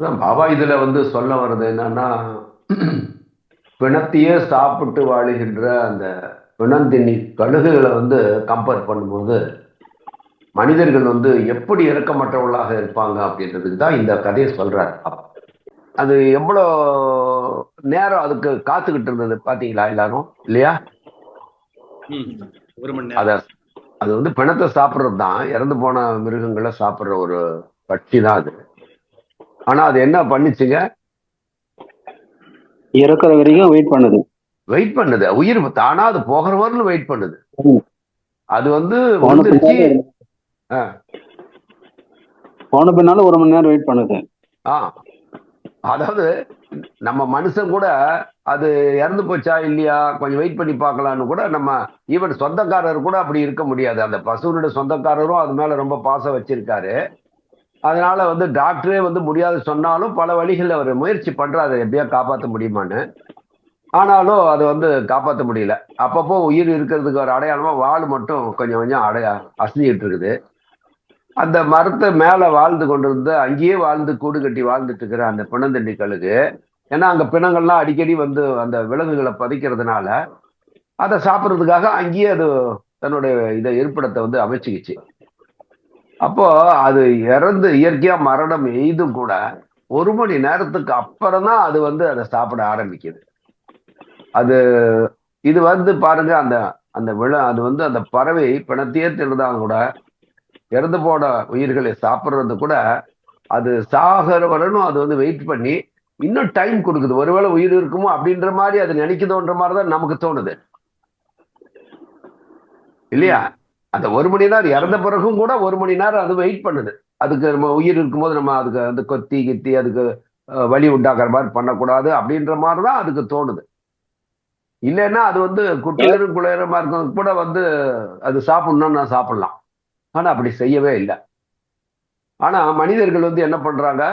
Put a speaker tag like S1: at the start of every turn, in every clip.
S1: அதான் பாபா இதுல வந்து சொல்ல வர்றது என்னன்னா பிணத்தையே சாப்பிட்டு வாழுகின்ற அந்த பிணந்தின்னி கழுகுகளை வந்து கம்பேர் பண்ணும்போது மனிதர்கள் வந்து எப்படி இறக்கமற்றவர்களாக இருப்பாங்க அப்படின்றதுக்கு தான் இந்த கதையை சொல்றாரு அது எவ்வளோ நேரம் அதுக்கு காத்துக்கிட்டு இருந்தது பாத்தீங்களா எல்லாரும்? இல்லையா? அத அது வந்து பிணத்தை சாப்பிட்றது தான் இறந்து போன மிருகங்களை சாப்பிட்ற ஒரு பட்சி தான் அது. ஆனா அது என்ன பண்ணுச்சுங்க?
S2: இறக்குற வரைக்கும் வெயிட் பண்ணுது.
S1: வெயிட் பண்ணுது. உயிர் தானா அது போகிற வரலும் வெயிட் பண்ணுது. அது வந்து வந்துருச்சு.
S2: போன பின்னால ஒரு மணி நேரம் வெயிட் பண்ணுது.
S1: ஆ. அதாவது நம்ம மனுஷன் கூட அது இறந்து போச்சா இல்லையா? கொஞ்சம் வெயிட் பண்ணி பார்க்கலான்னு கூட நம்ம ஈவன் சொந்தக்காரர் கூட அப்படி இருக்க முடியாது. அந்த பசுவனுடைய சொந்தக்காரரும் அது மேல ரொம்ப பாசம் வச்சிருக்காரு. அதனால வந்து டாக்டரே வந்து முடியாது சொன்னாலும் பல வழிகளில் அவர் முயற்சி பண்றாரு. எப்படியா காப்பாற்ற முடியுமான்னு. ஆனாலும் அதை வந்து காப்பாற்ற முடியல. அப்பப்போ உயிர் இருக்கிறதுக்கு ஒரு அடையாளமா வாழ் மட்டும் கொஞ்சம் கொஞ்சம் அடைய அசைஞ்சிட்டு இருக்குது. அந்த மரத்தை மேலே வாழ்ந்து கொண்டிருந்த அங்கேயே வாழ்ந்து கூடு கட்டி வாழ்ந்துட்டு இருக்கிற அந்த பிணந்தண்டிகளுக்கு ஏன்னா அங்கே பிணங்கள்லாம் அடிக்கடி வந்து அந்த விலங்குகளை பதிக்கிறதுனால அதை சாப்பிட்றதுக்காக அங்கேயே அது தன்னுடைய இதை இருப்பிடத்தை வந்து அமைச்சிக்கிச்சு. அப்போ அது இறந்து இயற்கையா மரணம் எய்தும் கூட ஒரு மணி நேரத்துக்கு அப்புறம் தான் அது வந்து அதை சாப்பிட ஆரம்பிக்குது. அது இது வந்து பாருங்க அந்த அந்த விழ அது வந்து அந்த பறவை பிணத்தையே திருந்தாங்க கூட இறந்து போன உயிர்களை சாப்பிட்றது கூட அது சாகிற வரணும் அது வந்து வெயிட் பண்ணி இன்னும் டைம் கொடுக்குது. ஒருவேளை உயிர் இருக்குமோ அப்படின்ற மாதிரி அது நினைக்குதோன்ற மாதிரி தான் நமக்கு தோணுது. இல்லையா? அந்த ஒரு மணி நேரம் இறந்த பிறகும் கூட ஒரு மணி நேரம் அது வெயிட் பண்ணுது. அதுக்கு நம்ம உயிர் இருக்கும்போது நம்ம அதுக்கு அந்த கொத்தி கித்தி அதுக்கு வழி வலி உண்டாக்குற மாதிரி பண்ணக்கூடாது அப்படின்ற மாதிரி தான் அதுக்கு தோணுது. இல்லைன்னா அது வந்து குட்டியரும் குளிரமா இருக்கிறது கூட வந்து அது சாப்பிடணும்னா சாப்பிடலாம். ஆனா அப்படி செய்யவே இல்லை. ஆனா மனிதர்கள் வந்து என்ன பண்றாங்க?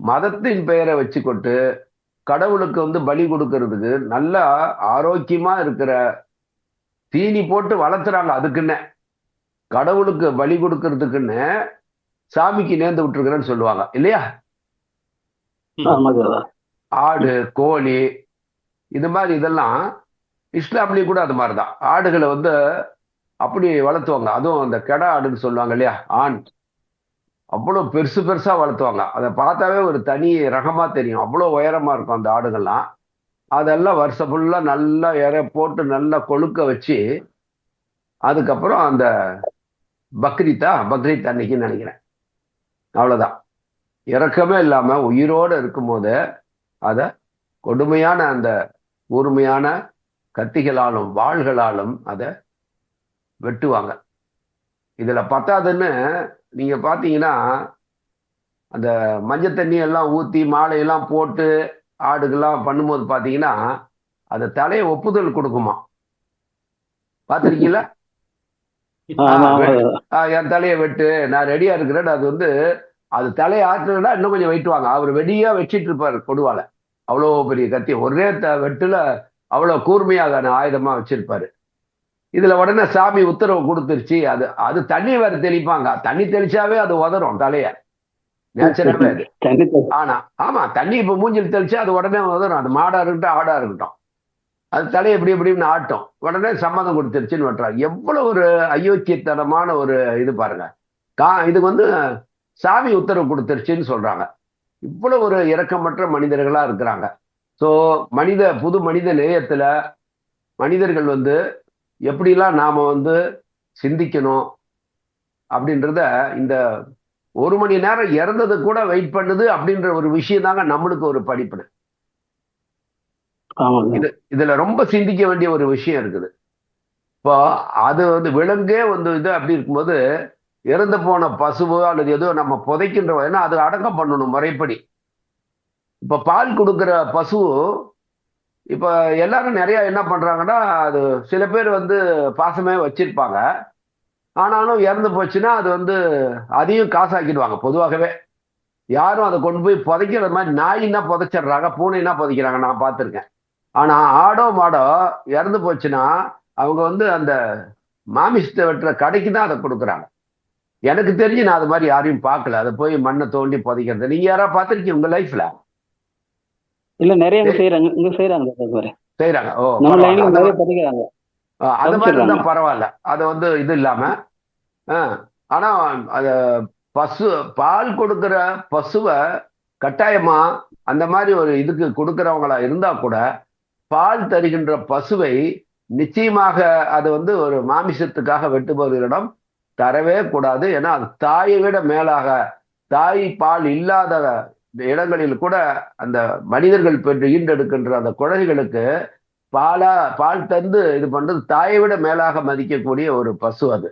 S1: மதத்தின் பெயரை வச்சுக்கொண்டு கடவுளுக்கு வந்து பலி கொடுக்கறதுக்கு நல்லா ஆரோக்கியமா இருக்கிற தீனி போட்டு வளர்த்துறாங்க அதுக்குன்னு. கடவுளுக்கு பலி கொடுக்கறதுக்குன்னு சாமிக்கு நேர்ந்து விட்டுருக்கிறேன்னு சொல்லுவாங்க. இல்லையா? ஆடு கோழி இது மாதிரி இதெல்லாம் இஸ்லாம்லயும் கூட அது மாதிரி தான். ஆடுகளை வந்து அப்படி வளர்த்துவாங்க. அதுவும் அந்த கெடா ஆடுன்னு சொல்லுவாங்க இல்லையா? ஆண். அவ்வளோ பெருசு பெருசா வளர்த்துவாங்க. அதை பார்த்தாவே ஒரு தனி ரகமா தெரியும். அவ்வளோ உயரமா இருக்கும் அந்த ஆடுகள்லாம். அதெல்லாம் வருஷம் ஃபுல்லாக நல்லா இற போட்டு நல்லா கொழுக்க வச்சு அதுக்கப்புறம் அந்த பக்ரீத்தா பக்ரீத் அன்னைக்குன்னு நினைக்கிறேன். அவ்வளோதான் இறக்கமே இல்லாமல் உயிரோடு இருக்கும்போது அதை கொடுமையான அந்த கூர்மையான கத்திகளாலும் வாள்களாலும் அதை வெட்டுவாங்க. இதில் பத்தாதுன்னு நீங்கள் பார்த்தீங்கன்னா அந்த மஞ்சள் தண்ணி எல்லாம் மாலையெல்லாம் போட்டு ஆடுகள்லாம் பண்ணும்போது பாத்தீங்கன்னா அது தலையை ஒப்புதல் கொடுக்குமா? பார்த்திருக்கீங்களா என் தலையை வெட்டு நான் ரெடியா இருக்கிறேன். அது வந்து அது தலையை ஆற்றுனா இன்னும் கொஞ்சம் வெட்டுவாங்க அவர் வெடியா வச்சிட்டு இருப்பாரு கொடுவால. அவ்வளோ பெரிய கத்தி. ஒரே த வெட்டுல அவ்வளோ கூர்மையாக ஆயுதமா வச்சிருப்பாரு. இதுல உடனே சாமி உத்தரவு கொடுத்துருச்சு. அது அது தண்ணி வேற தெளிப்பாங்க. தண்ணி தெளிச்சாவே அது உதறும் தலைய. அது
S2: தண்ணி
S1: ஆனா ஆமா தண்ணி இப்ப மூஞ்சில் தெளிச்சா அது உடனே உதறும் அது மாடா இருக்கட்டும் ஆடா இருக்கட்டும். அது தலையை இப்படி இப்படின்னு ஆட்டும். உடனே சம்மதம் கொடுத்துருச்சுன்னு வெட்டுறாங்க எவ்வளவு ஒரு அயோக்கியத்தனமான ஒரு இது பாருங்க. கா இதுக்கு வந்து சாமி உத்தரவு கொடுத்துருச்சுன்னு சொல்றாங்க. இவ்வளவு ஒரு இரக்கமற்ற மனிதர்களா இருக்கிறாங்க. ஸோ மனித புது மனித நேயத்துல மனிதர்கள் வந்து எப்படிலாம் நாம வந்து சிந்திக்கணும் அப்படின்றத இந்த ஒரு மணி நேரம் இறந்தது கூட வெயிட் பண்ணுது அப்படின்ற ஒரு விஷயம் தாங்க நம்மளுக்கு ஒரு படிப்பு
S2: ஆமாங்க.
S1: இது இதுல ரொம்ப சிந்திக்க வேண்டிய ஒரு விஷயம் இருக்குது. இப்போ அது வந்து விலங்கே வந்து இது அப்படி இருக்கும்போது இறந்து போன பசுவோ அல்லது ஏதோ நம்ம புதைக்கின்ற ஏன்னா அது அடக்கம் பண்ணணும் முறைப்படி. இப்ப பால் கொடுக்குற பசு இப்ப எல்லாரும் நிறைய என்ன பண்றாங்கன்னா அது சில பேர் வந்து பாசமே வச்சிருப்பாங்க. ஆனாலும் இறந்து போச்சுன்னா அது வந்து அதையும் காசாக்கிடுவாங்க பொதுவாகவே. யாரும் அதை கொண்டு போய் புதைக்கிற மாதிரி நாயின்னா புதைச்சிடுறாங்க பூனைன்னா புதைக்கிறாங்க நான் பார்த்துருக்கேன். ஆனா ஆடோ மாடோ இறந்து போச்சுன்னா அவங்க வந்து அந்த மாமிசத்தை வெட்டுற கடைக்கு தான் அதை கொடுக்குறாங்க. எனக்கு தெரிஞ்சு நான் அது மாதிரி யாரையும் பார்க்கல. அதை போய் மண்ணை தோண்டி புதைக்கிறது. நீங்க யாராவது பார்த்திருக்கீங்க உங்க லைஃப்ல?
S2: இல்ல நிறைய செய்யறாங்க இங்க செய்யறாங்க
S1: செய்யறாங்க ஓ
S2: நிறைய பதிக்கிறாங்க.
S1: அது மாதிரி இருந்தா
S2: சமைச்சிடுறாங்க.
S1: பரவாயில்ல அது வந்து இது இல்லாம ஆனா அது பசு பால் கொடுக்கிற பசுவை கட்டாயமா அந்த மாதிரி ஒரு இதுக்கு கொடுக்கறவங்களா இருந்தா கூட பால் தருகின்ற பசுவை நிச்சயமாக அது வந்து ஒரு மாமிசத்துக்காக வெட்டுபவர்களிடம் தரவே கூடாது ஏன்னா அது தாயை விட மேலாக தாய் பால் இல்லாத இடங்களில் கூட அந்த மனிதர்கள் பெற்று ஈண்டெடுக்கின்ற அந்த குழந்தைகளுக்கு பாலா பால் தந்து இது பண்றது தாயை விட மேலாக மதிக்கக்கூடிய ஒரு பசு அது.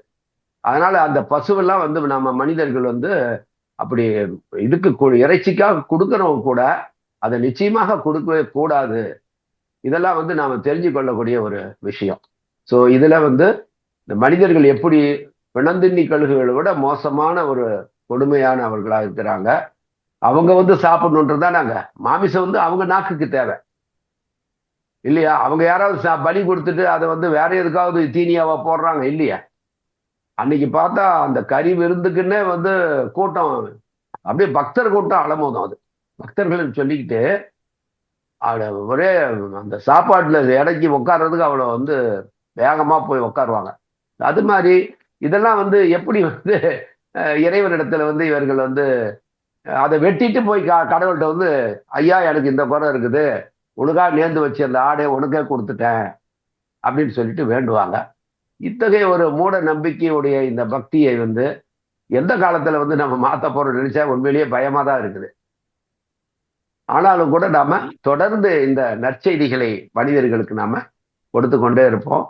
S1: அதனால அந்த பசுவெல்லாம் வந்து நம்ம மனிதர்கள் வந்து அப்படி இதுக்கு இறைச்சிக்காக கொடுக்கறவங்க கூட அதை நிச்சயமாக கொடுக்கவே கூடாது. இதெல்லாம் வந்து நாம தெரிஞ்சு கொள்ளக்கூடிய ஒரு விஷயம். ஸோ இதுல வந்து இந்த மனிதர்கள் எப்படி பிணந்தின்னி கழுகுகளை விட மோசமான ஒரு கொடுமையானவர்களா இருக்கிறாங்க. அவங்க வந்து சாப்பிடணுன்றது நாங்க மாமிசம் வந்து அவங்க நாக்குக்கு தேவை. இல்லையா? அவங்க யாராவது பலி கொடுத்துட்டு அதை வந்து வேற எதுக்காவது தீனியாவா போடுறாங்க? இல்லையா. அன்னைக்கு பார்த்தா அந்த கறி விருந்துக்குன்னே வந்து கூட்டம் அப்படியே பக்தர் கூட்டம் அலமோதும் அது. பக்தர்கள் சொல்லிக்கிட்டு அவளை ஒரே அந்த சாப்பாட்டுல இடைக்கி உட்கார்றதுக்கு அவளை வந்து வேகமா போய் உட்காருவாங்க. அது மாதிரி இதெல்லாம் வந்து எப்படி வந்து இறைவனிடத்துல வந்து இவர்கள் வந்து அதை வெட்டிட்டு போய் க கடவுள்கிட்ட வந்து ஐயா எனக்கு இந்த குறை இருக்குது. ஒழுங்காக நேர்ந்து வச்சு அந்த ஆடை கொடுத்துட்டேன் அப்படின்னு சொல்லிட்டு வேண்டுவாங்க. இத்தகைய ஒரு மூட நம்பிக்கையுடைய இந்த பக்தியை வந்து எந்த காலத்துல வந்து நம்ம மாத்த போறோம் நினைச்சா உண்மையிலேயே பயமா தான் இருக்குது. ஆனாலும் கூட நாம தொடர்ந்து இந்த நற்செய்திகளை மனிதர்களுக்கு நாம கொடுத்து கொண்டே இருப்போம்.